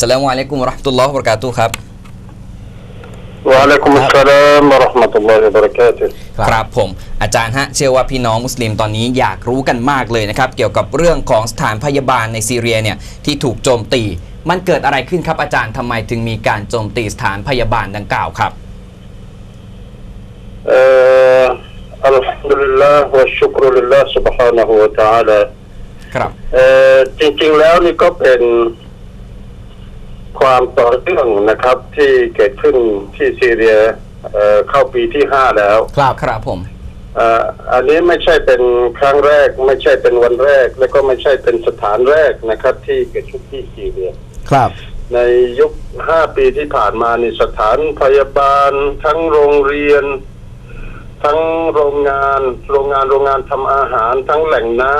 สลามอะลัยกุมวะเราะห์มะตุลลอฮ์วะบะเราะกาตุฮ์ครับ وعليكم السلام ورحمة الله وبركاته ครับผมอาจารย์ฮะเชื่อว่าพี่น้องมุสลิมตอนนี้อยากรู้กันมากเลยนะครับ เกี่ยวกับเรื่องของสถานพยาบาลในซีเรียเนี่ยที่ถูกโจมตี มันเกิดอะไรขึ้นครับอาจารย์ทำไมถึงมีการโจมตีสถานพยาบาลดังกล่าวครับ آه الحمد لله والشكر لله سبحانه وتعالى ครับ เอ่อจริงๆแล้วนี่ก็เป็น ความต่อเนื่องนะครับ ที่เกิดขึ้นที่ซีเรียเอ่อเข้าปีที่ห้าแล้ว ครับครับผมเอ่ออันนี้ไม่ใช่เป็นครั้งแรก ไม่ใช่เป็นวันแรก และก็ไม่ใช่เป็นสถานแรกนะครับ ที่เกิดขึ้นที่ซีเรียครับ ในยุคห้าปีที่ผ่านมานี่สถานพยาบาล ทั้งโรงเรียน ทั้งโรงงาน โรงงานโรงงานทำอาหาร ทั้งแหล่งน้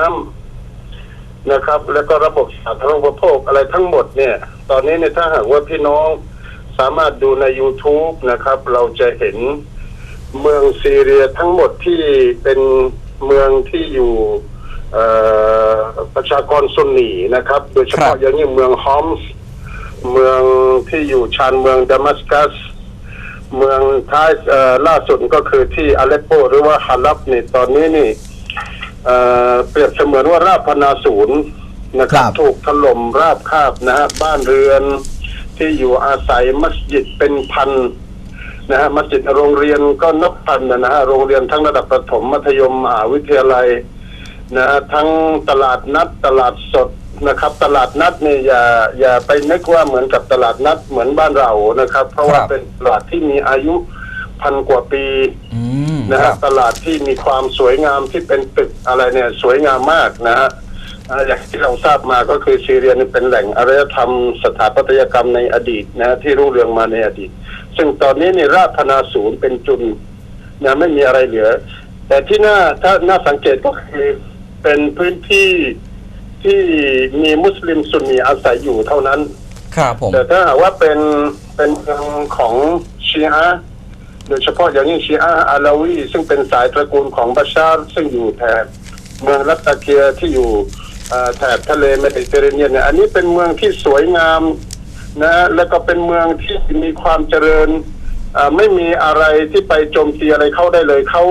ำนะครับ แล้วก็ระบบสาธารณูปโภคอะไรทั้งหมดเนี่ย ตอนนี้เนี่ยถ้าหากว่าพี่น้องสามารถดูใน YouTube นะครับ เราจะเห็นเมืองซีเรียทั้งหมดที่เป็นเมืองที่อยู่เอ่อประชากรซุนนีนะครับ โดยเฉครัพาะบอย่างยิ่งเมืองฮอมส์เมืองที่อยู่ชานเมืองดามัสกัส เมืองท้ายเอ่อล่าสุดก็คือที่อาเลปโป หรือว่าฮาลับนี่ตอนนี้นี่เอ่อเปรียบเสมือนว่าราบพนาศูนย์ นะครับครับถูกถล่มราบคาบนะฮะบ้านเรือนที่อยู่อาศัยมัสยิดเป็นพันนะฮะมัสยิดโรงเรียนก็นับพันนะฮะโรงเรียนทั้งระดับประถมมัธยมมหาวิทยาลัยนะฮะทั้งตลาดนัดตลาดสดนะครับ ตลาดนัดเนี่ยอย่าอย่าไปนึกว่าเหมือนกับตลาดนัดเหมือนบ้านเรานะครับ เพราะว่าครับเป็นตลาดที่มีอายุพันกว่าปีอืมนะคฮะรับตลาดที่มีความสวยงามที่เป็นตึกอะไรเนี่ยสวยงามมากนะฮะ อ่าอย่างที่เราทราบมาก็คือซีเรียนี่เป็นแหล่งอารยธรรมสถาปัตยกรรมในอดีตนะฮะที่รุ่งเรืองมาในอดีต ซึ่งตอนนี้เนี่ยราชพนาศูนย์เป็นจุนนะไม่มีอะไรเหลือ แต่ที่น่าถ้าน่าสังเกตก็คือเป็นพื้นที่ที่มีมุสลิมซุนนีอาศัยอยู่เท่านั้น ครับผมแต่ถ้าหากว่าเป็นเป็นเมืองของชีอะห์โดยเฉพาะอย่างยิ่งชีอะห์อาลาวีซึ่งเป็นสายตระกูลของบัชชาร์ซึ่งอยู่แถบเมืองรัตตาเกียที่อยู่เอ่อ แถบทะเลเมดิเตอร์เรเนียนเนี่ยอันนี้เป็นเมืองที่สวยงามนะแล้วก็เป็นเมืองที่มีความเจริญเอ่อไม่มีอะไรที่ไปโจมตีอะไรเข้าได้เลยเขา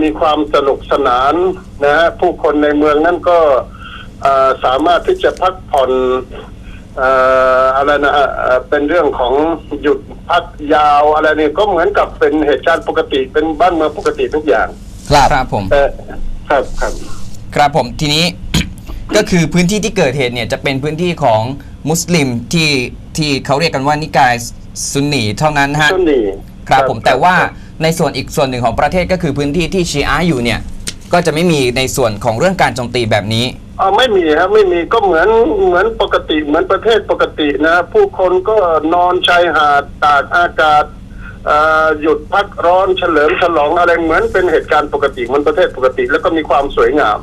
มีความสนุกสนานนะฮะผู้คนในเมืองนั้นก็เอ่อสามารถที่จะพักผ่อนเอ่ออะไรนะฮะเอ่อเป็นเรื่องของหยุดพักยาวอะไรเนี่ยก็เหมือนกับเป็นเหตุการณ์ปกติเป็นบ้านเมืองปกติทุกอย่าง ครับครับผมแต่ครับครับครับผมทีนี้ ก็คือพื้นที่ที่เกิดเหตุเนี่ยจะเป็นพื้นที่ของมุสลิมที่ที่เขาเรียกกันว่านิกายซุนนีเท่านั้นฮะซุนนีครับผมแต่ว่าในส่วนอีกส่วนหนึ่งของประเทศก็คือพื้นที่ที่ชีอะห์อยู่เนี่ยก็จะไม่มีในส่วนของเรื่องการโจมตีแบบนี้อ๋อไม่มีครับไม่มีก็เหมือนเหมือนปกติเหมือนประเทศปกตินะ ผู้คนก็นอนชายหาดตากอากาศเอ่อหยุดพักร้อนเฉลิมฉลองอะไรเหมือนเป็นเหตุการณ์ปกติเหมันประเทศปกติ แล้วก็มีความสวยงาม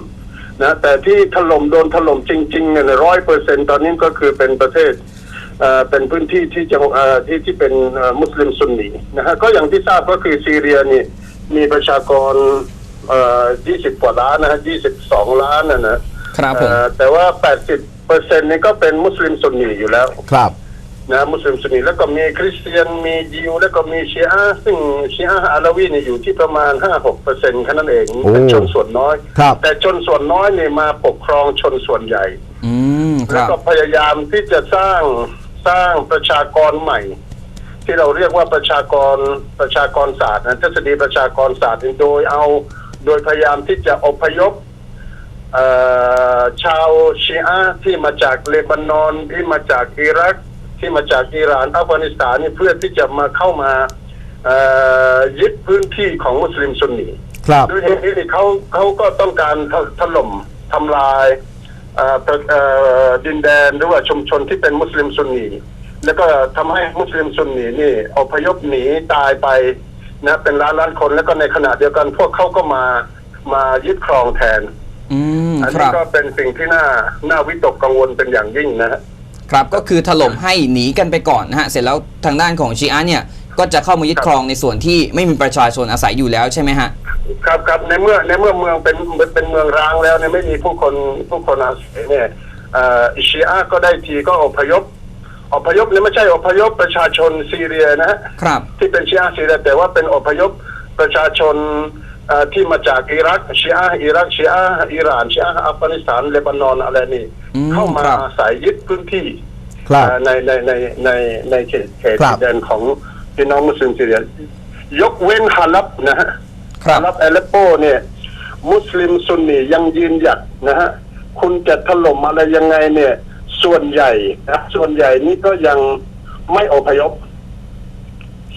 นะแต่ที่ถล่มโดนถล่มจริงๆเนี่ยร้อยเปอร์เซ็นตอนนี้ก็คือเป็นประเทศเอ่อเป็นพื้นที่ที่จังเอ่อที่ที่เป็นเอ่อมุสลิมซุนนีนะฮะก็อย่างที่ทราบก็คือซีเรียนี่มีประชากรเอ่อ20 กว่าล้านนะฮะ22 ล้านนะนะครับผมเอ่อแต่ว่า 80เปอร์เซ็นต์นี่ก็เป็นมุสลิมซุนนีอยู่แล้ว ครับ นะมุสลิมซุนนีแล้วก็มีคริสเตียนมียิวแล้วก็มีชีอะห์ซึ่งชีอะห์อาลาวีเนี่ยอยู่ที่ประมาณ 5-6เปอร์เซ็นต์แค่นั้นเองโอ้เป็นชนส่วนน้อยครับแต่ชนส่วนน้อยเนี่ยมาปกครองชนส่วนใหญ่อืมคแล้วรับก็พยายามที่จะสร้างสร้างประชากรใหม่ ที่เราเรียกว่าประชากรประชากรศาสตร์นะทฤษฎีประชากรศาสตร์โดยเอาโดยพยายามที่จะอพยพเอ่อชาวชีอะห์ที่มาจากเลบานอนที่มาจากอิรัก ที่มาจากอิหร่านอัฟกานิสถานนี่เพื่อที่จะมาเข้ามาเอ่อยึดพื้นที่ของมุสลิมซุนนีครับด้วยเหตุนี้เขาเขาก็ต้องการถถล่มทำลายเอ่อประเอ่อดินแดนหรือว่าชุมชนที่เป็นมุสลิมซุนนีแล้วก็ทำให้มุสลิมซุนนีนี่อพยพหนีตายไปนะเป็นล้านล้านคนแล้วก็ในขณะเดียวกันพวกเขาก็มามายึดครองแทนอืมอันคนี้รับก็เป็นสิ่งที่น่าน่าวิตกกังวลเป็นอย่างยิ่งนะฮะ ครับก็คือถล่มให้หนีกันไปก่อนนะฮะเสร็จแล้วทางด้านของชีอะห์เนี่ยก็จะเข้ามายึดครองในส่วนที่ไม่มีประชาชนอาศัยอยู่แล้วใช่ไหมฮะ ครับครับในเมื่อในเมื่อเมืองเป็นเป็นเมืองร้างแล้วเนี่ยไม่มีผู้คนผู้คนอาศัยเนี่ยเอ่อชีอะห์ก็ได้ทีก็อพยพอพยพเนี่ยไม่ใช่อพยพประชาชนซีเรียนะฮะครับ ที่เป็นชีอะห์ซีเรียแต่ว่าเป็นอพยพประชาชนเอ่อ ที่มาจากอิรักชีอะห์อิรักชีอะห์อิหร่านชีอะห์อัฟกานิสถานเลบานอนอะไรนี่อืมเข้ามาครับอาศัยยึดพื้นที่ครับเอ่อในในในในในเขตเขตครับดินแดนของพี่น้องมุสลิมซีเรียยกเว้นฮาลับนะฮะครับฮาลับเอเลปโปเนี่ย มุสลิมซุนนียังยืนหยัดนะฮะคุณจะถล่มอะไรยังไงเนี่ย ส่วนใหญ่นะส่วนใหญ่นี่ก็ยังไม่อพยพครั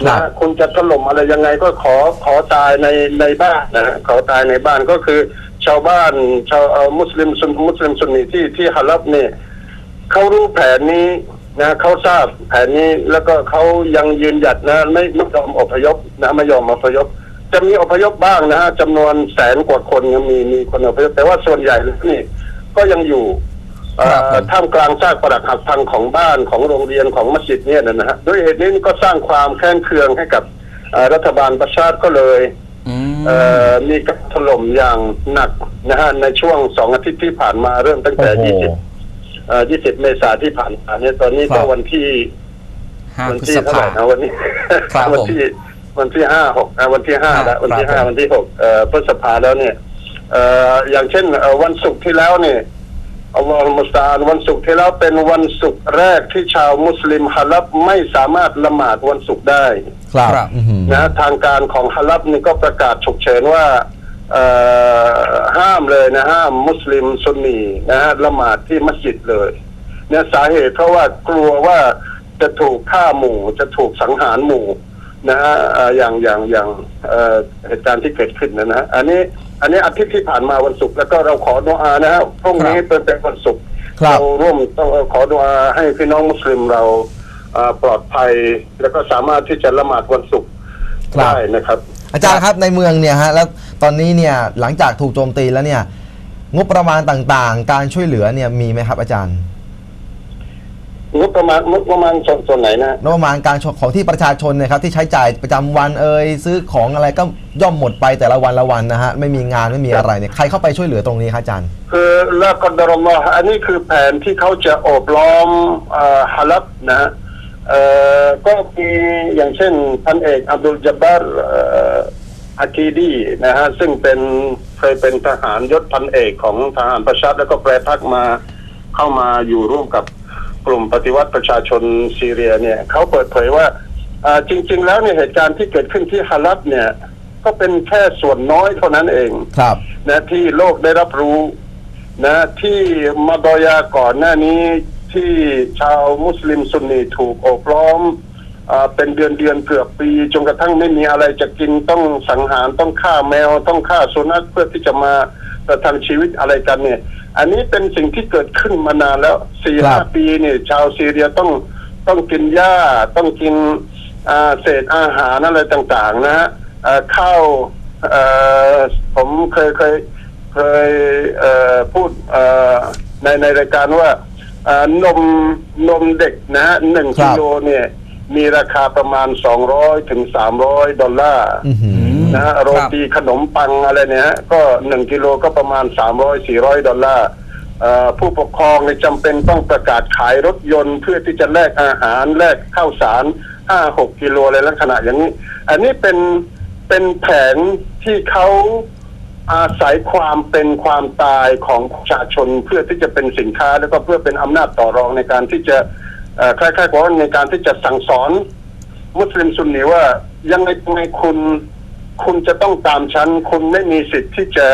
นะคุณจะถล่มอะไรยังไงก็ขอขอตายในในบ้านนะฮะขอตายในบ้านก็คือ ชาวบ้านชาวมุสลิมซุนมุสลิมซุนนีที่ที่ฮาลับเนี่ยเขารู้แผนนี้นะเขาทราบแผนนี้แล้วก็เขายังยืนหยัดนะไม่ไม่ยอมอพยพนะไม่ยอมอพยพจะมีอพยพบ้างนะฮะจำนวนแสนกว่าคนมีมีคนอพยพแต่ว่าส่วนใหญ่นี่ก็ยังอยู่ ท่ามกลางซากปรักหักพังของบ้านของโรงเรียนของมัสยิดเนี่ยนะฮะด้วยเหตุนี้ก็สร้างความแค้นเคืองให้กับเอ่อรัฐบาลประชาติก็เลยอืมเอ่อมีการถล่มอย่างหนักนะฮะในช่วงสองอาทิตย์ที่ผ่านมาเริ่มตั้งแต่โอ้โหยี่สิบเอ่อยี่สิบเมษาที่ผ่านมาเนี่ยตอนนี้ครัก็บวันที่ห้าวัพฤที่ษเท่าไหภาร่นะวันนี้ครับวันผมที่วันที่ห้าหกอะวันที่ห้าครับแล้ววันที่ครับห้าผมวันที่หกเอ่อพฤษภาแล้วเนี่ยเอ่ออย่างเช่นเอ่อวันศุกร์ที่แล้วเนี่ย อัลลอฮฺมุสตาอันวันศุกร์ที่แล้วเป็นวันศุกร์แรกที่ชาวมุสลิมฮาลับไม่สามารถละหมาดวันศุกร์ได้ครับครับอื้อหือนะทางการของฮาลับนี่ก็ประกาศฉุกเฉินว่าเอ่อห้ามเลยนะห้ามมุสลิมซุนนีนะฮะละหมาดที่มัสยิดเลยเนี่ยสาเหตุเพราะว่ากลัวว่าจะถูกฆ่าหมู่จะถูกสังหารหมู่ นะฮะเอ่ออย่างอย่างอย่างเอ่อเหตุการณ์ที่เกิดขึ้นนะนะอันนี้อันนี้อาทิตย์ที่ผ่านมาวันศุกร์แล้วก็เราขอดุอานะฮะพรุ่งนี้เป็นเป็นวันศุกร์ครับเราร่วมต้องขอดุอาให้พี่น้องมุสลิมเราเอ่อปลอดภัยแล้วก็สามารถที่จะละหมาดวันศุกร์ครับได้นะครับ อาจารย์ครับในเมืองเนี่ยฮะแล้วตอนนี้เนี่ยหลังจากถูกโจมตีแล้วเนี่ยงบประมาณต่างๆ การช่วยเหลือเนี่ยมีไหมครับอาจารย์ งบประมาณงบประมาณส่วนส่วนไหนนะงบประมาณการของที่ประชาชนเนะครับที่ใช้จ่ายประจำวันเอ่ยซื้อของอะไรก็ย่อมหมดไปแต่ละวันละวันนะฮะไม่มีงานไม่มีอะไรเนี่ยใครเข้าไปช่วยเหลือตรงนี้ครับอาจารย์คือละกอดรอลลอฮ์อันนี้คือแผนที่เขาจะโอบล้อมเอ่อฮาลับนะฮะเอ่อก็มีอย่างเช่นพันเอกอับดุลจับบาร์เอ่ออากีดีนะฮะซึ่งเป็นเคยเป็นทหารยศพันเอกของทหารประชาติแล้วก็แปรพักมาเข้ามาอยู่ร่วมกับ กลุ่มปฏิวัติประชาชนซีเรียเนี่ยเขาเปิดเผยว่าอ่าจริง ๆ แล้วเนี่ยเหตุการณ์ที่เกิดขึ้นที่ฮาลับเนี่ยก็เป็นแค่ส่วนน้อยเท่านั้นเองครับนะที่โลกได้รับรู้นะที่มาดอยาก่อนหน้านี้ที่ชาวมุสลิมซุนนีถูกโอบล้อมอาเป็นเดือนเดือนๆเกือบปีจนกระทั่งไม่มีอะไรจะกินต้องสังหารต้องฆ่าแมว ต้องฆ่าสุนัขเพื่อที่จะมาประทังชีวิตอะไรกันเนี่ย อันนี้เป็นสิ่งที่เกิดขึ้นมานานแล้วสี่ครัห้าบปีเนี่ยชาวซีเรียต้องต้องกินหญ้าต้องกินอ่าเศษอาหารอะไรต่าง ๆ นะฮะเอ่อข้าวเอ่อผมเคยเคยเคยเอ่อพูดเอ่อในในรายการว่าเอ่อนมนมเด็กนะฮะหนึ่งครักิบโลเนี่ย มีราคาประมาณ200ถึง300ดอลลาร์อื้อหือ นะฮะโรตีขนมปังอะไรเนี่ยฮะก็หนึ่งกิโลก็ประมาณ300 400ดอลลาร์เอ่อผู้ปกครองเนี่ยจำเป็นต้องประกาศขายรถยนต์เพื่อที่จะแลกอาหารแลกข้าวสาร5-6กิโลอะไรลักษณะอย่างนี้ อันนี้เป็นเป็นแผนที่เขาอาศัยความเป็นความตายของประชาชนเพื่อที่จะเป็นสินค้า แล้วก็เพื่อเป็นอำนาจต่อรองในการที่จะเอ่อคล้ายๆกับว่าในการที่จะสั่งสอน มุสลิมซุนนีว่ายังไงยังไงคุณ คุณจะต้องตามฉัน คุณไม่มีสิทธิ์ที่จะ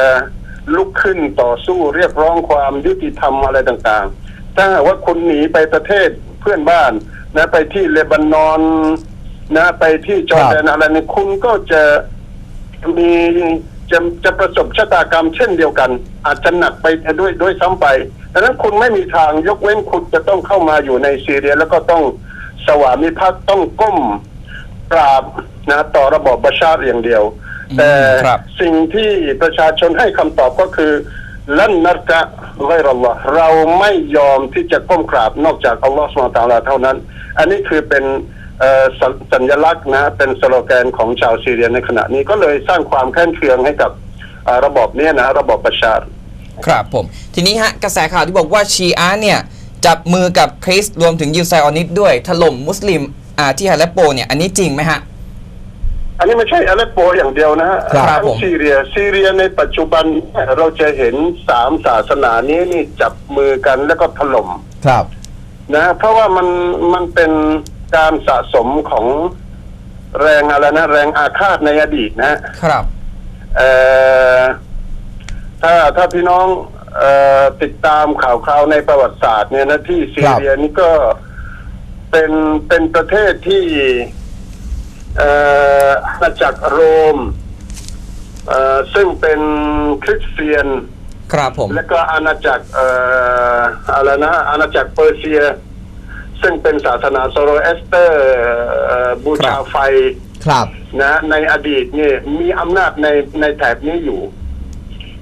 ลุกขึ้นต่อสู้เรียกร้องความยุติธรรมอะไรต่างๆ ถ้าหากว่าคุณหนีไปประเทศเพื่อนบ้านนะไปที่เลบานอนนะไปที่จอร์แดนอะไรเนี่ยคุณก็จะมีจะจะประสบชะตากรรมเช่นเดียวกัน อาจจะหนักไปด้วยด้วยซ้ำไปดังนั้นคุณไม่มีทางยกเว้นคุณจะต้องเข้ามาอยู่ในซีเรียแล้วก็ต้องสวามิภักดิ์ต้องก้มกราบ นะต่อระบอบบัชาร์อย่างเดียวอืมแต่ครับสิ่งที่ประชาชนให้คำตอบก็คือลันนัรกะไกรอัลลอฮ์เราไม่ยอมที่จะก้มกราบนอกจากอัลลอฮ์สุลตาลาเท่านั้น อันนี้คือเป็นเอ่อสสัญลักษณ์นะเป็นสโลแกนของชาวซีเรียในขณะนี้ก็เลยสร้างความแค้นเคืองให้กับเอ่อระบอบเนี้ยนะระบอบประชาร์ครับผม ทีนี้ฮะกระแสข่าวที่บอกว่าชีอะห์เนี่ย จับมือกับคริสต์รวมถึงยิวไซออนิสด้วยถล่มมุสลิมอ่าที่ฮาเลปโปเนี่ยอันนี้จริงไหมฮะ อันนี้ไม่ใช่อาเลปโปอย่างเดียวนะฮะครับทั้งผม ซีเรียซีเรียในปัจจุบันเราจะเห็นสามศาสนานี้นี่จับมือกันแล้วก็ถล่ม ครับ นะเพราะว่ามันมันเป็นการสะสมของแรงอะไรนะ แรงอาฆาตในอดีตนะฮะครับ เอ่อถ้าถ้าพี่น้องเอ่อติดตามข่าวคราวในประวัติศาสตร์เนี่ยนะที่ซีเรียนี่ก็เป็นเป็นประเทศที่เอ่ออาณาจักรโรมเอ่อซึ่งเป็นคริสเตียน ครับผม และก็อาณาจักรเอ่ออะไรนะอาณาจักรเปอร์เซีย ซึ่งเป็นศาสนาโซโรเอสเตอร์เอ่อบูชาครับไฟครับนะในอดีตเนี่ยมีอำนาจในในแถบนี้อยู่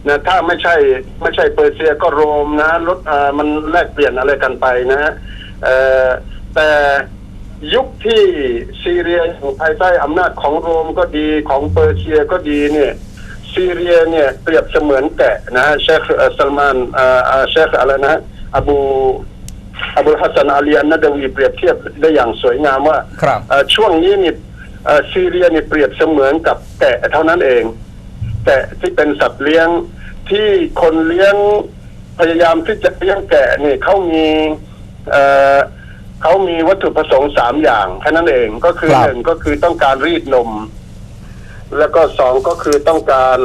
นะถ้าไม่ใช่ไม่ใช่เปอร์เซียก็โรมนะลดอ่ามันแลกเปลี่ยนอะไรกันไปนะฮะเอ่อแต่ ยุคที่ซีเรียอยู่ภายใต้อำนาจของโรมก็ดีของเปอร์เซียก็ดีเนี่ยซีเรียเนี่ยเปรียบเสมือนแกะนะฮะเชคเอ่อซัลมานอ่าอ่าเชคอะไรนะฮะอบูอบูลฮัสซันอาลีอันนาดาวีเปรียบเทียบได้อย่างสวยงามว่าครับเอ่อช่วงนี้นี่เอ่อซีเรียนี่เปรียบเสมือนกับแกะเท่านั้นเอง แกะที่เป็นสัตว์เลี้ยงที่คนเลี้ยงพยายามที่จะเลี้ยงแกะนี่เขามี เอ่อเขามีวัตถุประสงค์สามอย่างแค่นั้นเองก็คือครับ หนึ่งก็คือต้องการรีดนม แล้วก็สองก็คือต้องการ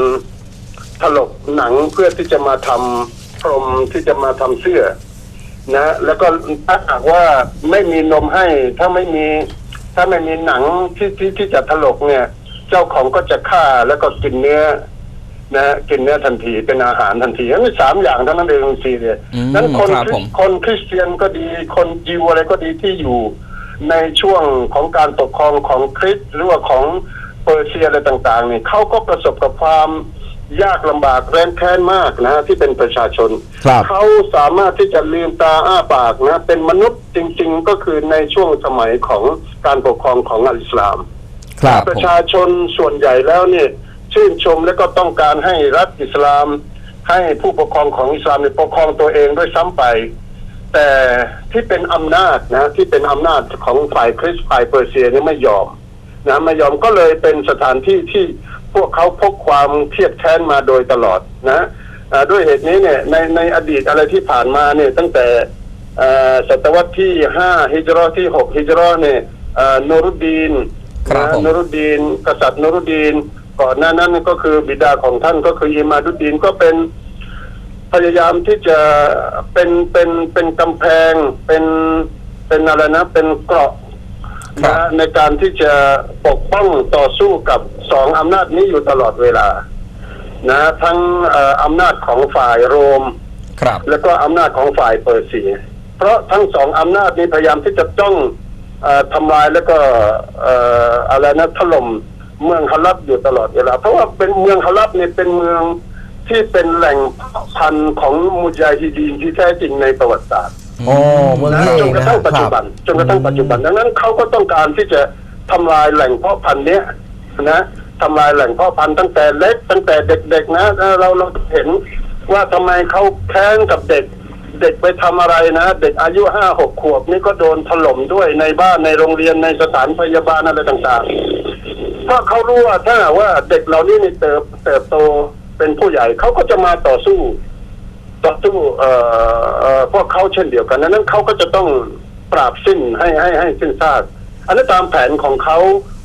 ถลกหนังเพื่อที่จะมาทำพรมที่จะมาทำเสื้อ นะ แล้วก็ถ้าหากว่าไม่มีนมให้ ถ้าไม่มี ถ้าไม่มีหนังที่ที่ที่จะถลกเนี่ย เจ้าของก็จะฆ่าแล้วก็กินเนื้อ นะกินเนื้อทันทีเป็นอาหารทันทีนั่นสามอย่างเท่านั้นเองซีเรียอืมนั้นคนครับผม คนคริสเตียนก็ดี คนยิวอะไรก็ดีที่อยู่ ในช่วงของการปกครองของคริสต์หรือว่าของเปอร์เซียอะไรต่างๆเนี่ยเขาก็ประสบกับความยากลำบากแร้นแค้นมากนะที่เป็นประชาชน ครับ เขาสามารถที่จะลืมตาอ้าปากนะ เป็นมนุษย์จริง ๆ ก็คือในช่วงสมัยของการปกครองของอัลอิสลาม ครับประชาชนส่วนใหญ่แล้วเนี่ย ชื่นชมและก็ต้องการให้รัฐอิสลาม ให้ผู้ปกครองของอิสลามเนี่ยปกครองตัวเองด้วยซ้ำไป แต่ที่เป็นอำนาจนะที่เป็นอำนาจของฝ่ายคริสต์ฝ่ายเปอร์เซียเนี่ยไม่ยอมนะไม่ยอมก็เลยเป็นสถานที่ที่พวกเขาพกความเครียดแค้นมาโดยตลอดนะอ่าด้วยเหตุนี้เนี่ยในในอดีตอะไรที่ผ่านมาเนี่ยตั้งแต่เอ่อศตวรรษที่ห้าฮิจเราะห์ที่หกฮิจเราะห์เนี่ยเอ่อนูรุดดีนครับนะผมนรุดดีน กษัตริย์นรุดดีน ก่อนหน้านั้นก็คือบิดาของท่านก็คืออิมาดุดดีนก็เป็นพยายามที่จะเป็นเป็นเป็นกำแพงเป็นเป็นอะไรนะเป็นเกราะครับนะในการที่จะปกป้องต่อสู้กับสองอำนาจนี้อยู่ตลอดเวลา นะ ทั้งเอ่ออำนาจของฝ่ายโรมครับ แล้วก็อำนาจของฝ่ายเปอร์เซียเพราะทั้งสองอำนาจนี้พยายามที่จะจ้องเออทำลายแล้วก็เอ่ออะไรนะถล่ม เมืองฮาลับอยู่ตลอดเวลาเพราะว่าเป็นเมืองฮาลับเนี่ยเป็นเมืองที่เป็นแหล่งพันธุ์ของมุจาฮิดีนที่แท้จริงในประวัติศาสตร์โอ้เมืองนะนี้เอจนงกระนะทั่งปัจคจุรับบันจนกระทั่งปัจจุบันดังนั้นเขาก็ต้องการที่จะทำลายแหล่งเพาะพันธุ์เนี้ยนะทำลายแหล่งเพาะพันธุ์ตั้งแต่เล็กตั้งแต่เด็กๆนะเราเราเห็นว่าทำไมเขาแค้นกับเด็ก เด็กไปทำอะไรนะ เด็กอายุห้าหกขวบนี่ก็โดนถล่มด้วยในบ้านในโรงเรียนในสถานพยาบาลอะไรต่าง ๆเพราะเขารู้ว่าถ้าหากว่าเด็กเหล่านี้นี่เติบเติบโตเป็นผู้ใหญ่เขาก็จะมาต่อสู้ ต่อสู้เอ่อเอ่อพวกเขาเช่นเดียวกันดังนั้นเขาก็จะต้องปราบสิ้นให้ให้ให้สิ้นซากอันนั้นตามแผนของเขา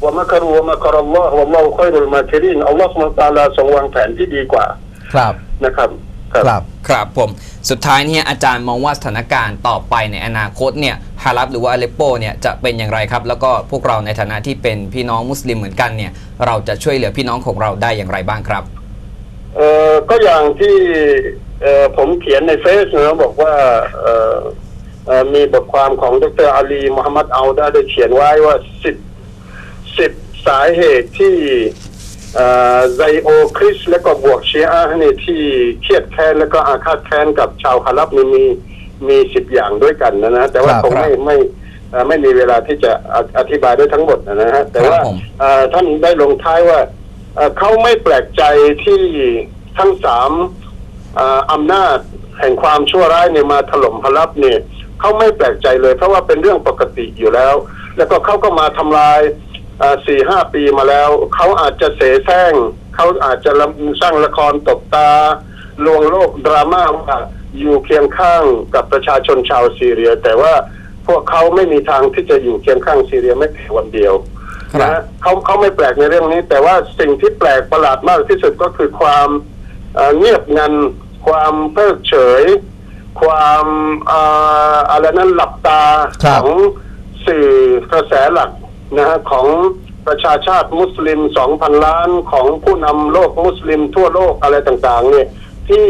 ว่ามักรุวะมักรอัลลอฮ์วะลอฮุคอยรุลมาคิรินอัลลอฮ์สุบฮานะฮูวะตะอาลาทรงวางแผนที่ดีกว่า ครับนะครับ ครับ ครับผมสุดท้ายเนี่ยอาจารย์มองว่าสถานการณ์ต่อไปในอนาคตเนี่ยฮาลับหรือว่าอเลปโปเนี่ยจะเป็นอย่างไรครับ แล้วก็พวกเราในฐานะที่เป็นพี่น้องมุสลิมเหมือนกันเนี่ยเราจะช่วยเหลือพี่น้องของเราได้อย่างไรบ้างครับเอ่อก็อย่างที่เอ่อผมเขียนในเฟซนะบอกว่าเอ่อเอ่อมีบทความของดรอาลีมุฮัมมัดอัลดาได้เขียนไว้ว่าสิบสิบสาเหตุที่เอ่อ ไซโอคริสและก็บวกชีอะห์เนี่ยที่เครียดแค้นและก็อาฆาตแค้นกับชาวคารับนี่มีมีสิบอย่างด้วยกันนะนะแต่ว่าครับคงไม่ไม่เอ่อไม่มีเวลาที่จะออธิบายได้ทั้งหมดนะฮะแต่ว่าครับผมเอ่อท่านได้ลงท้ายว่าเอ่อเขาไม่แปลกใจที่ทั้งสามเอ่ออำนาจแห่งความชั่วร้ายเนี่ยมาถล่มฮาลับเนี่ยเขาไม่แปลกใจเลย เพราะว่าเป็นเรื่องปกติอยู่แล้ว แล้วก็เขาก็มาทำลาย สี่ห้าปีมาแล้ว เขาอาจจะเสแสร้งเขาอาจจะสร้างละครตบตา ลวงโลกดราม่าว่าอยู่เคียงข้างกับประชาชนชาวซีเรีย แต่ว่าพวกเขาไม่มีทางที่จะอยู่เคียงข้างซีเรียไม่แต่วันเดียวครับนะฮะเขาเขาไม่แปลกในเรื่องนี้ แต่ว่าสิ่งที่แปลกประหลาดมากที่สุดก็คือความเอ่อเงียบงัน ความเพิกเฉย ความเอ่ออะไรนั้นหลับตาครัขบองสื่อกระแสหลัก นะฮะของประชาชาติมุสลิม2,000ล้านของผู้นำโลกมุสลิมทั่วโลกอะไรต่างๆ เนี่ยที่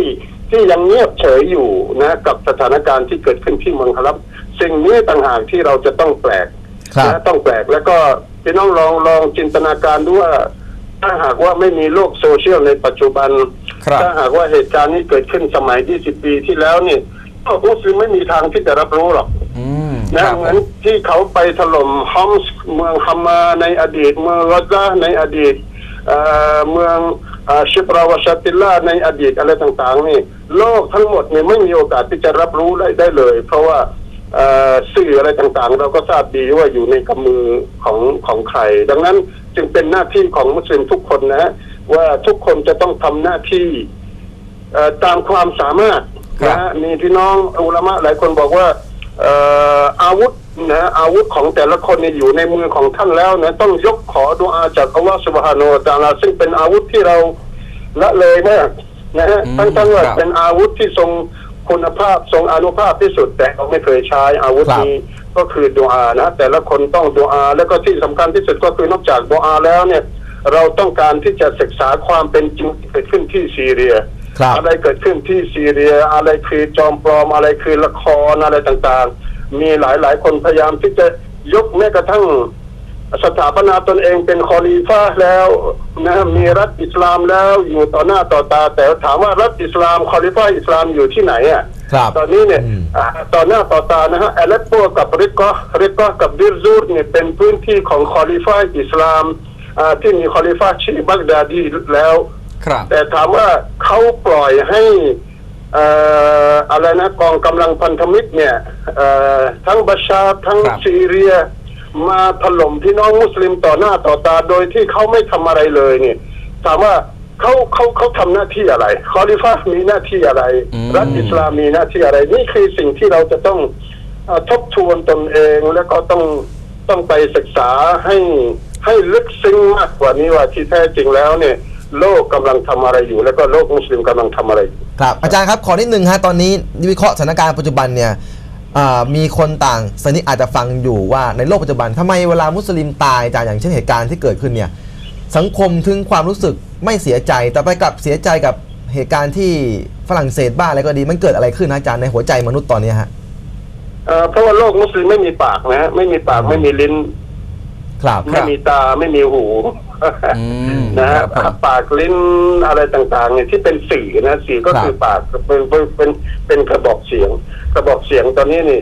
ที่ยังเงียบเฉยอยู่นะกับสถานการณ์ที่เกิดขึ้นที่เมืองคารับ สิ่งนี้ต่างหากที่เราจะต้องแปลกครับนะต้องแปลกแล้วก็พี่น้องลองลองจินตนาการดูว่า ถ้าหากว่าไม่มีโลกโซเชียลในปัจจุบันครับถ้าหากว่าเหตุการณ์นี้เกิดขึ้นสมัย 20 ปีที่แล้วนี่โลกมุสลิมไม่มีทางที่จะรับรู้หรอกอืมค นะรับเหผมือนมที่เขาไปถล่มฮอมส์เมืองฮัมมาในอดีต เมืองรอซาในอดีตเอ่อเมืองเอ่อชิปราวชาติลลาในอดีตอะไรต่าง ๆ นี่ โลกทั้งหมดเนี่ยไม่มีโอกาสที่จะรับรู้ได้ได้เลย เพราะว่าเอ่อสื่ออะไรต่างๆ เราก็ทราบดีว่าอยู่ในกำมือของของใคร ดังนั้นจึงเป็นหน้าที่ของมุสลิมทุกคนนะฮะว่าทุกคนจะต้องทำหน้าที่เอ่อตามความสามารถครับนะฮะมีพี่น้องอุลามะหลายคนบอกว่าเอ่ออาวุธนะอาวุธของแต่ละคนเนี่ยอยู่ในมือของท่านแล้วนะต้องยกขอดุอาจากอัลลอฮฺสุบฮานาอัลตะอาลาซึ่งเป็นอาวุธที่เราละเลยมากนะฮะอืมทั้งทั้งๆว่าครับเป็นอาวุธที่ทรงคุณภาพทรงอานุภาพที่สุดแต่เราไม่เคยใช้อาวุธครับนี้ก็คือดุอานะแต่ละคนต้องดุอา แล้วก็ที่สำคัญที่สุดก็คือนอกจากดุอาแล้วเนี่ย เราต้องการที่จะศึกษาความเป็นจริงที่เกิดขึ้นที่ซีเรียครับ อะไรเกิดขึ้นที่ซีเรียอะไรคือจอมปลอมอะไรคือละครอะไรต่างๆ มีหลายๆ คนพยายามที่จะยกแม้กระทั่งสถาปนาตนเองเป็นคอลีฟาแล้วนะมีรัฐอิสลามแล้วอยู่ต่อหน้าต่อตา แต่ถามว่ารัฐอิสลามคอลีฟาอิสลามอยู่ที่ไหนอะครับตอนนี้เนี่ยอืมอ่าต่อหน้าต่อตานะฮะอเลปโปกับริกอริกอกับดิรซูรเนี่ยเป็นพื้นที่ของคอลีฟาอิสลามอ่าที่มีคอลีฟาชีบักดาดีแล้ว ครับ แต่ถามว่าเขาปล่อยให้เอ่ออะไรนะกองกำลังพันธมิตรเนี่ยเอ่อทั้งบัชชาร์ทั้งครับซีเรีย มาถล่มพี่น้องมุสลิมต่อหน้าต่อตาโดยที่เขาไม่ทำอะไรเลยเนี่ยถามว่าเขาเขาเขาทำหน้าที่อะไรคอลิฟามีหน้าที่อะไรอืมรัฐอิสลามมีหน้าที่อะไร นี่คือสิ่งที่เราจะต้องเออทบทวนตนเองแล้วก็ต้องต้องไปศึกษาให้ให้ลึกซึ้งมากกว่านี้ว่าที่แท้จริงแล้วเนี่ย โลกกำลังทำอะไรอยู่ แล้วก็โลกมุสลิมกำลังทำอะไรอยู่ ครับอาจารย์ครับขอนิดนึงฮะตอนนี้วิเคราะห์สถานการณ์ปัจจุบันเนี่ยอ่ามีคนต่างสนิทอาจจะฟังอยู่ว่าในโลกปัจจุบันทำไมเวลามุสลิมตายอาจารย์อย่างเช่นเหตุการณ์ที่เกิดขึ้นเนี่ยสังคมถึงความรู้สึกไม่เสียใจแต่ไปกลับเสียใจกับเหตุการณ์ที่ฝรั่งเศสบ้างอะไรก็ดีมันเกิดอะไรขึ้นนะอาจารย์ในหัวใจมนุษย์ตอนนี้ฮะ เอ่อเพราะว่าโลกมุสลิมไม่มีปากนะฮะไม่มีปากไม่มีลิ้น ครับไม่มีตาไม่มีหูอืมนะคฮะรับผม ปากลิ้นอะไรต่างๆเนี่ยที่เป็นสื่อนะสื่อก็ครับคือปากเป็นเป็นเป็นเป็นกระบอกเสียง กระบอกเสียงตอนนี้นี่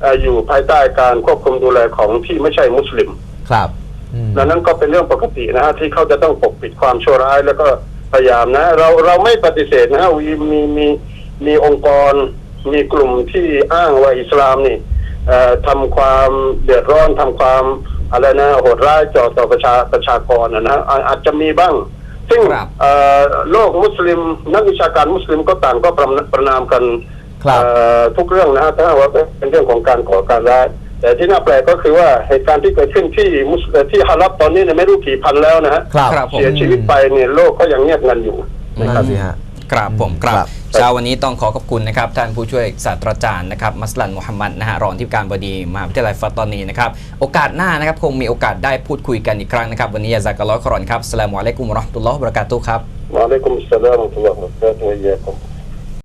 เอ่ออยู่ภายใต้การควบคุมดูแลของที่ไม่ใช่มุสลิม ครับ อืม ดังนั้นก็เป็นเรื่องปกตินะฮะที่เขาจะต้องปกปิดความชั่วร้ายแล้วก็พยายามนะ เราเราไม่ปฏิเสธนะฮะมีมีมีมีองค์กร มีกลุ่มที่อ้างว่าอิสลามนี่เอ่อ ทำความเดือดร้อนทำความอะไรนะโหดร้ายต่อต่อประชาประชากรนะนะอาอาจจะมีบ้าง ซึ่งครับเอ่อโลกมุสลิม นักวิชาการมุสลิมก็ต่างก็ประนประนามกันครับเอ่อทุกเรื่องนะฮะถ้าหากว่าเป็นเรื่องของการก่อการร้ายแต่ที่น่าแปลกก็คือว่าเหตุการณ์ที่เกิดขึ้นที่มุสเอ่อที่ฮารับตอนนี้เนี่ยไม่รู้กี่พันแล้วนะฮะครับครับผมเสียชีวิตไปเนี่ยโลกก็ยังเงียบงันอยู่นั่นนะครับสิฮะ ครับผมครัครับบเช้าวันนี้ต้องขอขอบคุณนะครับท่านผู้ช่วยศาสตราจารย์นะครับมัสลันมุฮัมมัดนะฮะรองที่การบดีมหาวิทยาลัยฟัตตานีนะครับโอกาสหน้านะครับคงมีโอกาสได้พูดคุยกันอีกครั้งนะครับวันนี้ยาซากะลอฮ์คอรอนครับสลามอะลัยกุมวะเราะห์มะตุลลอฮ์วะบะเราะกาตุฮ์ครับวะอะลัย